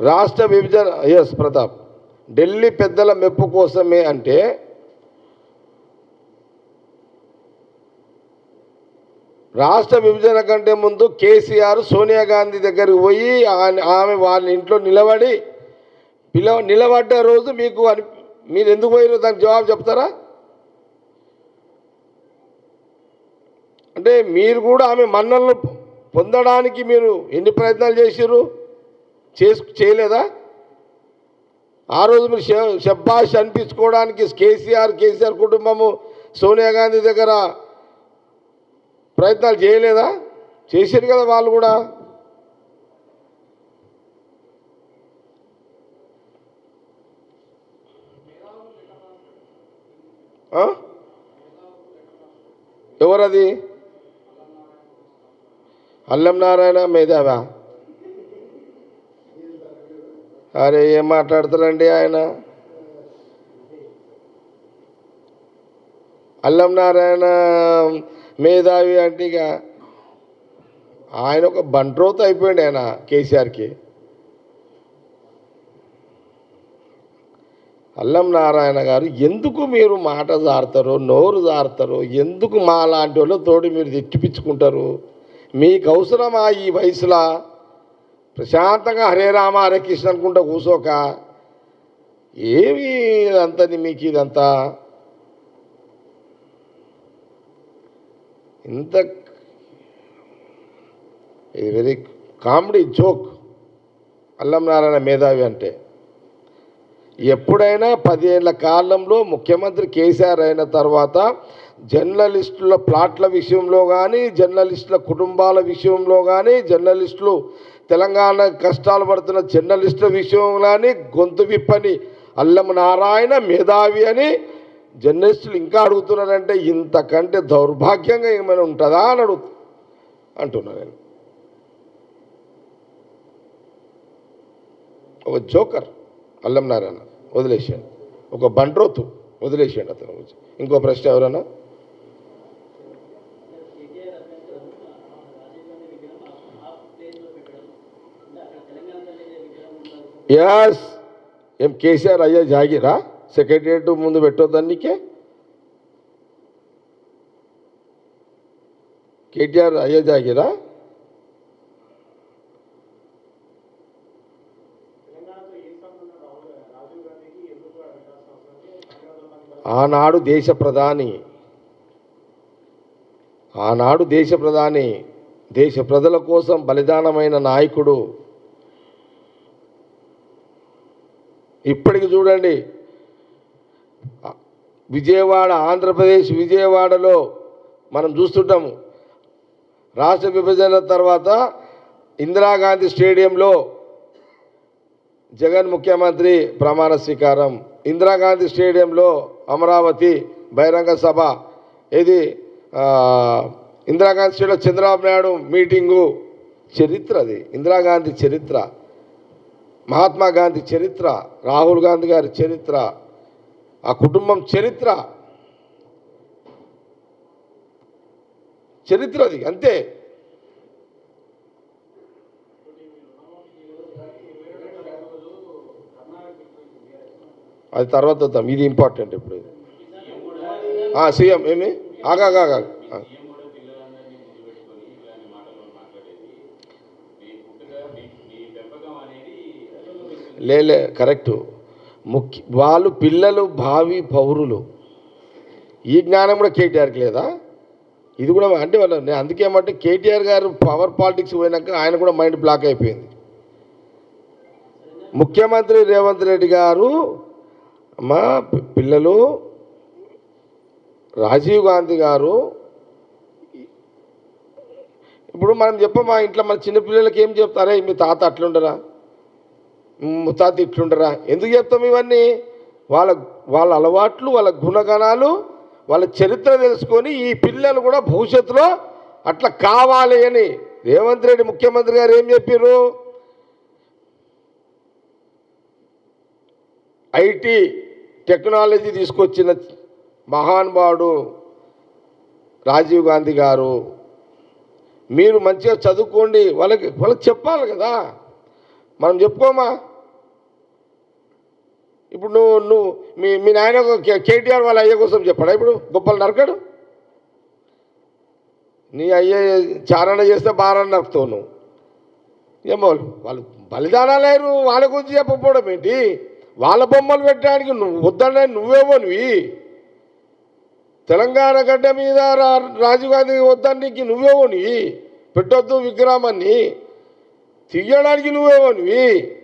రాష్ట్ర విభజన ఎస్ ప్రతాప్. ఢిల్లీ పెద్దల మెప్పు కోసమే అంటే రాష్ట్ర విభజన కంటే ముందు కేసీఆర్ సోనియా గాంధీ దగ్గరికి పోయి ఆమె వాళ్ళ ఇంట్లో నిలబడి పిలవ నిలబడ్డ రోజు మీకు అని మీరు ఎందుకు పోయారో దానికి జవాబు చెప్తారా? అంటే మీరు కూడా ఆమె మన్నలను పొందడానికి మీరు ఎన్ని ప్రయత్నాలు చేసిర్రు? చేసు చేయలేదా? ఆ రోజు మీరు షబ్బాష్ అనిపించుకోవడానికి కేసీఆర్ కేసీఆర్ కుటుంబము సోనియా గాంధీ దగ్గర ప్రయత్నాలు చేయలేదా? చేశారు కదా వాళ్ళు కూడా. ఎవరది? అల్లం నారాయణ మేధావా? అరే ఏం మాట్లాడతారండి ఆయన? అల్లం నారాయణ మేధావి అంటే ఇక ఆయన ఒక బంట్రోత్ అయిపోయాడు ఆయన కేసీఆర్కి. అల్లం నారాయణ గారు ఎందుకు మీరు మాట జారుతారో నోరు జారుతారో ఎందుకు మా లాంటి వాళ్ళతోటి మీరు తిట్టిపించుకుంటారు మీకు అవసరమా ఈ వయసులో? ప్రశాంతంగా హరే రామ హరే కృష్ణ అనుకుంటా కూసోక ఏమి ఇదంతా మీకు ఇదంతా? ఇంత ఇది వెరీ కామెడీ జోక్ అల్లం నారాయణ మేధావి అంటే. ఎప్పుడైనా పదిహేళ్ళ కాలంలో ముఖ్యమంత్రి కేసీఆర్ అయిన తర్వాత జర్నలిస్టుల ప్లాట్ల విషయంలో కానీ జర్నలిస్టుల కుటుంబాల విషయంలో కానీ జర్నలిస్టులు తెలంగాణ కష్టాలు పడుతున్న జర్నలిస్టుల విషయం కానీ గొంతు విప్పని అల్లం నారాయణ మేధావి అని జర్నలిస్టులు ఇంకా అడుగుతున్నారంటే ఇంతకంటే దౌర్భాగ్యంగా ఏమైనా ఉంటుందా? అని అడుగు అంటున్నా నేను. ఒక జోకర్ అల్లం నారాయణ వదిలేసాడు ఒక బండ్రోతు వదిలేసాడు అతను ఇంకో ప్రశ్న ఎవరన్నా? ఎస్ ఏం కేసీఆర్ అయ్యా జాగిరా. సెక్రటరియట్ ముందు పెట్టొద్దనికే కేటీఆర్ అయ్యా జాగిరా. ఆనాడు దేశ ప్రధాని. ఆనాడు దేశ ప్రధాని. దేశ ప్రజల కోసం బలిదానమైన నాయకుడు. ఇప్పటికి చూడండి. విజయవాడ ఆంధ్రప్రదేశ్ విజయవాడలో మనం చూస్తుంటాము. రాష్ట్ర విభజన తర్వాత ఇందిరాగాంధీ స్టేడియంలో జగన్ ముఖ్యమంత్రి ప్రమాణ స్వీకారం. ఇందిరాగాంధీ స్టేడియంలో అమరావతి బహిరంగ సభ. ఇది ఇందిరాగాంధీ స్టేడియంలో చంద్రబాబు నాయుడు మీటింగు. చరిత్ర అది. ఇందిరాగాంధీ చరిత్ర. మహాత్మా గాంధీ చరిత్ర రాహుల్ గాంధీ గారి చరిత్ర ఆ కుటుంబం చరిత్ర. చరిత్ర అది అంతే. అది తర్వాత వద్దాం ఇది ఇంపార్టెంట్ ఇప్పుడు. ఇది సీఎం ఏమి? ఆగా ఆగా, ఆగా ఆ. లేలే కరెక్టు. ముఖ్య వాళ్ళు పిల్లలు భావి పౌరులు. ఈ జ్ఞానం కూడా కేటీఆర్కి లేదా? ఇది కూడా అంటే వాళ్ళు నేను కేటీఆర్ గారు పవర్ పాలిటిక్స్ పోయినాక ఆయన కూడా మైండ్ బ్లాక్ అయిపోయింది. ముఖ్యమంత్రి రేవంత్ రెడ్డి గారు మా పిల్లలు రాజీవ్ గాంధీ గారు ఇప్పుడు మనం చెప్పం మా ఇంట్లో మన చిన్నపిల్లలకి ఏం చెప్తారే? మీ తాత అట్లుండరా? ముత్తాత ఇట్లుండరా ఎందుకు చెప్తాం ఇవన్నీ? వాళ్ళ వాళ్ళ అలవాట్లు వాళ్ళ గుణగణాలు వాళ్ళ చరిత్ర తెలుసుకొని ఈ పిల్లలు కూడా భవిష్యత్తులో అట్లా కావాలి అని. రేవంత్ రెడ్డి ముఖ్యమంత్రి గారు ఏం చెప్పారు ఐటీ టెక్నాలజీ తీసుకొచ్చిన మహానుభావుడు రాజీవ్ గాంధీ గారు. మీరు మంచిగా చదువుకోండి. వాళ్ళకి వాళ్ళకి చెప్పాలి కదా. మనం చెప్పుకోమా? ఇప్పుడు నువ్వు నువ్వు మీ మీ నాయన కే- కేటీఆర్ వాళ్ళ అయ్య కోసం చెప్పాడా? ఇప్పుడు గొప్పలు నరకడు? నీ అయ్యే చారణ చేస్తే బారని నరుకుతావు నువ్వు. ఏమో వాళ్ళు బలిదానాలేరు వాళ్ళ గురించి చెప్పకపోవడం ఏంటి? వాళ్ళ బొమ్మలు పెట్టడానికి నువ్వు వద్దనే నువ్వేమోనివి తెలంగాణ గడ్డ మీద రా రాజీవ్ గాంధీ వద్దానికి నువ్వేమోనివి పెట్టొద్దు విగ్రహాన్ని. తీయడానికి నువ్వేమోనివి